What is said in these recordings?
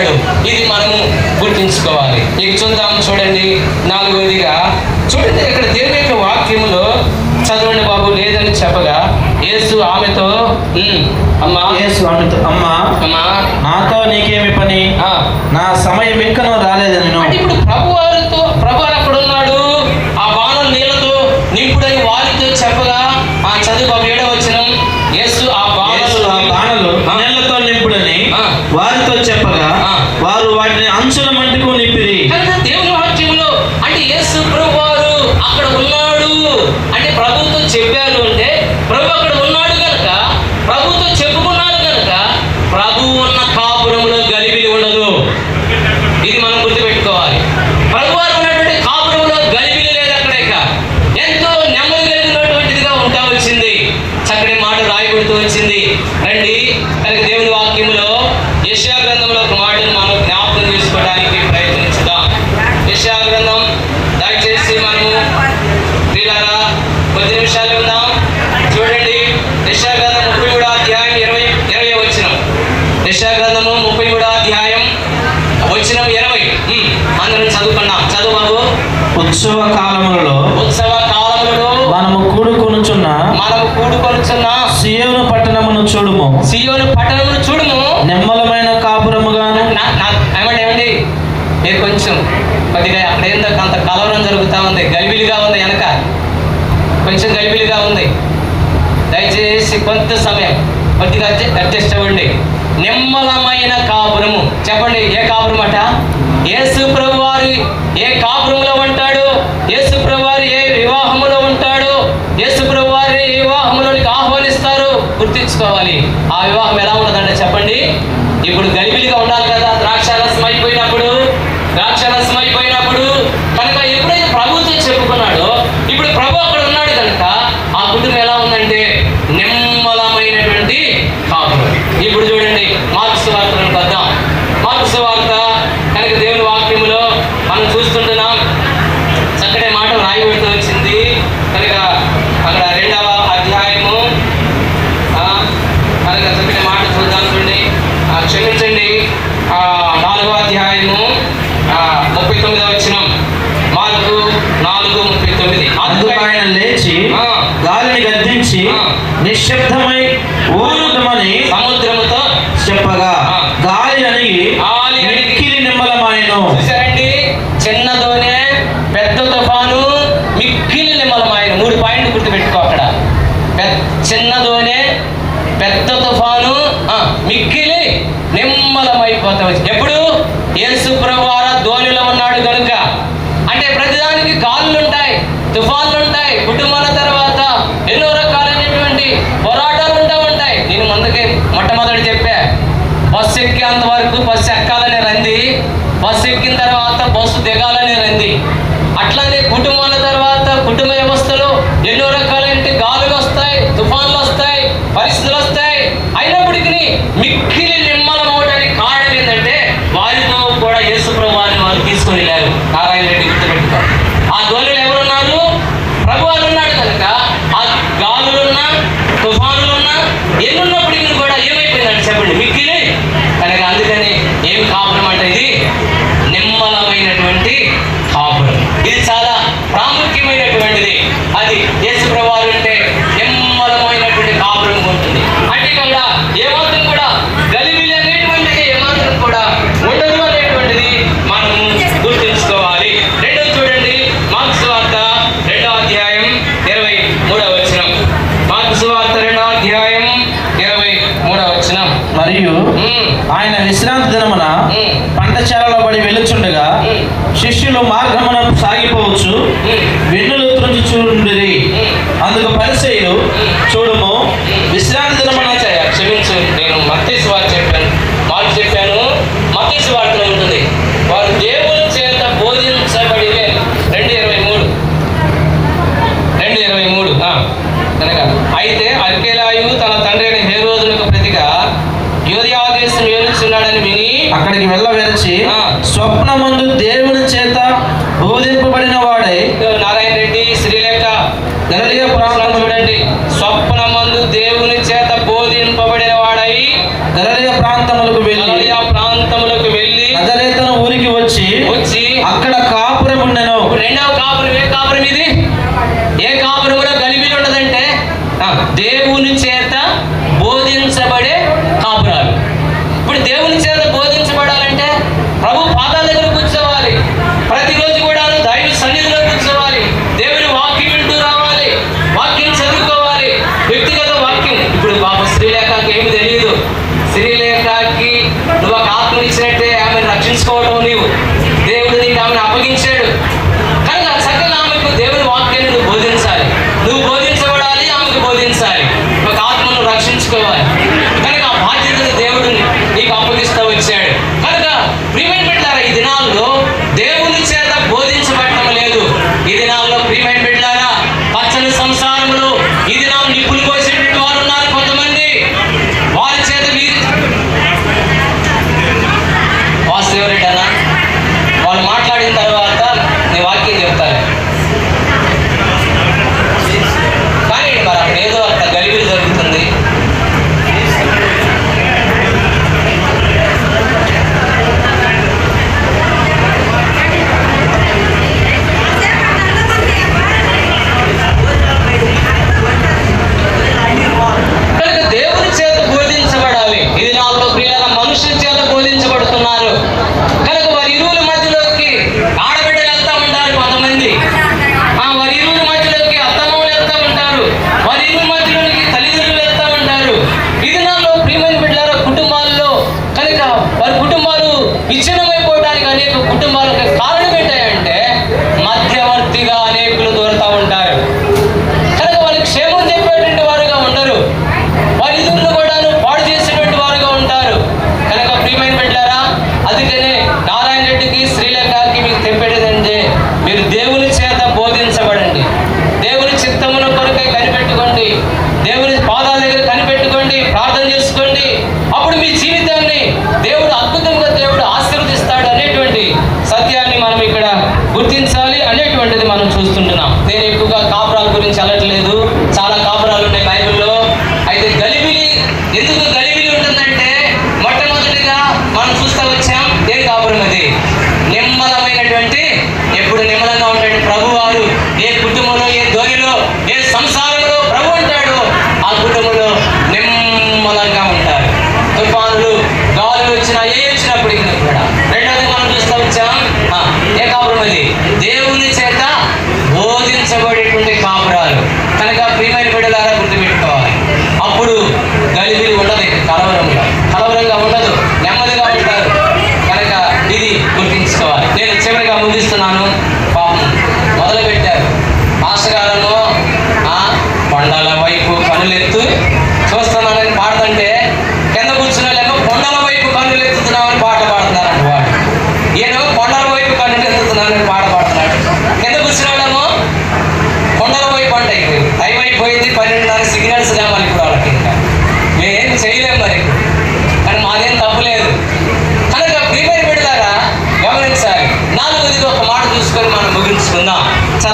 మాట్లాడాడు ఇది మనము గుర్తించుకోవాలి. ఇక చూద్దాం చూడండి. నాలుగోదిగా చూడండి ఇక్కడ దేవుని యొక్క వాక్యములో చదవండి బాబు లేదని చెప్పగా యేసు ఆమెతో అమ్మా యేసు ఆమెతో అమ్మా అమ్మా నాతో నీకేమి పని? నా సమయం ఇంకనో రాలేదని ఇప్పుడు ప్రభు సిద్ధపరచున్నా సియోను పట్టణమును సియోను పట్టణమును కాపురముగాను. ఏమండి కొంచెం కొద్దిగా అక్కడ ఏందో అంత కలవరం జరుగుతూ ఉంది. గలిబిలిగా ఉంది వెనక. కొంచెం గలిబిలిగా ఉంది. దయచేసి కొంత సమయం కొద్దిగా అడ్జస్ట్ అవ్వండి. నిమ్మలమైన కాపురము. చెప్పండి ఏ కాపురం అట ఏ ప్రభు వారి ఏ కాపురం గుర్తించుకోవాలి. ఆ వివాహం ఎలా ఉంటుందంటే చెప్పండి. ఇప్పుడు గలిబిలిగా ఉండాలి కదా మిక్కిలి నిమ్మలమాయను. చూసారండి పెద్ద మిక్కిలి మూడు పాయింట్లు అక్కడ. పెద్ద తుఫాను మిక్కిలి ఎప్పుడు? ధోనిలో ఉన్నాడు కనుక. అంటే ప్రతిదానికి గాలులుంటాయి తుఫాన్లుంటాయి కుటుంబాల వరకు బస్సు ఎక్కాలని రంది. బస్సు ఎక్కిన తర్వాత బస్సు దిగాలని రంది. అట్లానే కుటుంబాల తర్వాత కుటుంబ వ్యవస్థలు ఎన్నో రకాలంటే గాలులు వస్తాయి తుఫాన్లు వస్తాయి పరిస్థితులు వస్తాయి. అయినప్పటికీ మిక్కిలి ఆయన విశ్రాంతి దినమున పంటశాలలో పడి వెలుచుండగా శిష్యులు మార్గమున సాగిపోవచ్చు. వెన్నులు త్రుంచుచుండిరి అందుకు పరిచయులు చూడము విశ్రాంతి పడిన వాడై నారాయణ రెడ్డి శ్రీలేఖ ధనలి ఆత్మనిచ్చినట్టే ఆమెను రక్షించుకోవటం నీవు. దేవుడు నీకు ఆమెను అప్పగించాడు. ఎప్పుడు నిమ్మలంగా ఉండండి. ప్రభు వారు ఏ కుటుంబ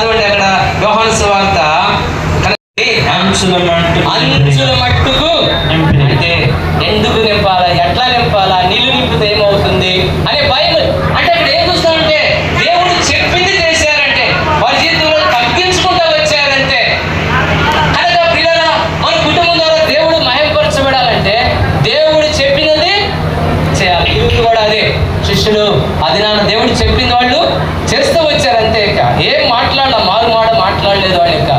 చదవండి అక్కడ యోహాను వార్త అంచుల మంటు అంచుల మట్టుకు. అంటే ఎందుకు నింపాలా? ఎట్లా నింపాలా? నీళ్ళు నింపితే ఏమవుతుంది? అనే భయం అంటే ఇక్కడ ఏం చూస్తామంటే దేవుడు చెప్పింది చేశారంటే వారి జీవితంలో తగ్గించుకుంటూ వచ్చారంటే కనుక పిల్లల మన కుటుంబం ద్వారా దేవుడు మహిమపరచబడాలంటే దేవుడు చెప్పినది చేయాలి ఇది కూడా అదే శిష్యులు అది నాన్న దేవుడు చెప్పింది వాళ్ళు చేస్తూ వచ్చారు అంతే ఇక ఏం మాట్లాడాల మారు మాట మాట్లాడలేదు వాళ్ళు ఇక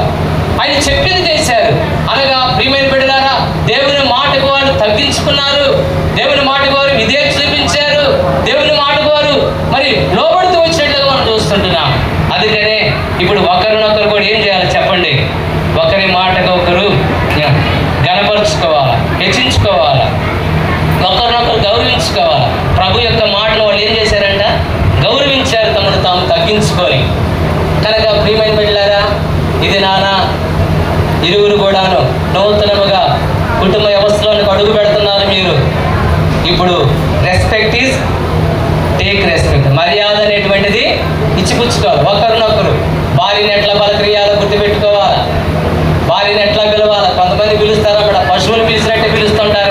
ఆయన చెప్పింది చేశారు అనగా ప్రియమైన బిడ్డలారా దేవుని మాటకు వారు తగ్గించుకున్నారు దేవుని మాట వారు ఇదే చూపించారు. దేవుని మాట వారు మరి లోబడుతూ వచ్చినట్లుగా మనం చూస్తుంటున్నాం. అందుకనే ఇప్పుడు ఒకరినొకరు కూడా ఏం చేయాలి చెప్పండి? ఒకరి మాటకు ఒకరు గనపరుచుకోవాలి హెచ్చించుకోవాలా? ఒకరినొకరు గౌరవించుకోవాలి? ప్రభు యొక్క మాటలు వాళ్ళు ఏం చేశారంట? గౌరవించారు తమను తాము తగ్గించుకొని. కనుక ప్రియమైన బిడ్డలారా ఇది నానా ఇరువురు కూడాను నూతనముగా కుటుంబ వ్యవస్థలోనికి అడుగు పెడుతున్నారు మీరు. ఇప్పుడు రెస్పెక్ట్ ఈజ్ టేక్ రెస్పెక్ట్ మర్యాద అనేటువంటిది ఇచ్చిపుచ్చుకోవాలి. ఒకరినొకరు. వారిని ఎట్లా బలక్రియాలు గుర్తుపెట్టుకోవాలి? వారిని ఎట్లా పిలవాలి? కొంతమంది పిలుస్తారు అక్కడ. పశువులు పిలిచినట్టే పిలుస్తుంటారు.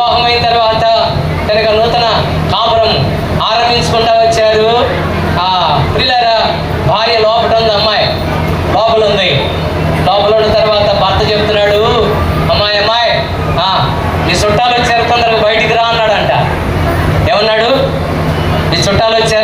వివాహమైన తర్వాత కనుక నూతన కాపురం ఆరంభించుకుంటా వచ్చారు. ఆ పిల్లల భార్య లోపల ఉంది అమ్మాయి లోపల ఉంది. లోపల ఉన్న తర్వాత భర్త చెప్తున్నాడు అమ్మాయి అమ్మాయి ఆ, నీ చుట్టాలు వచ్చారు తొందరగా బయటికి రా అన్నాడంట. ఏమన్నాడు? నీ చుట్టాలు వచ్చారు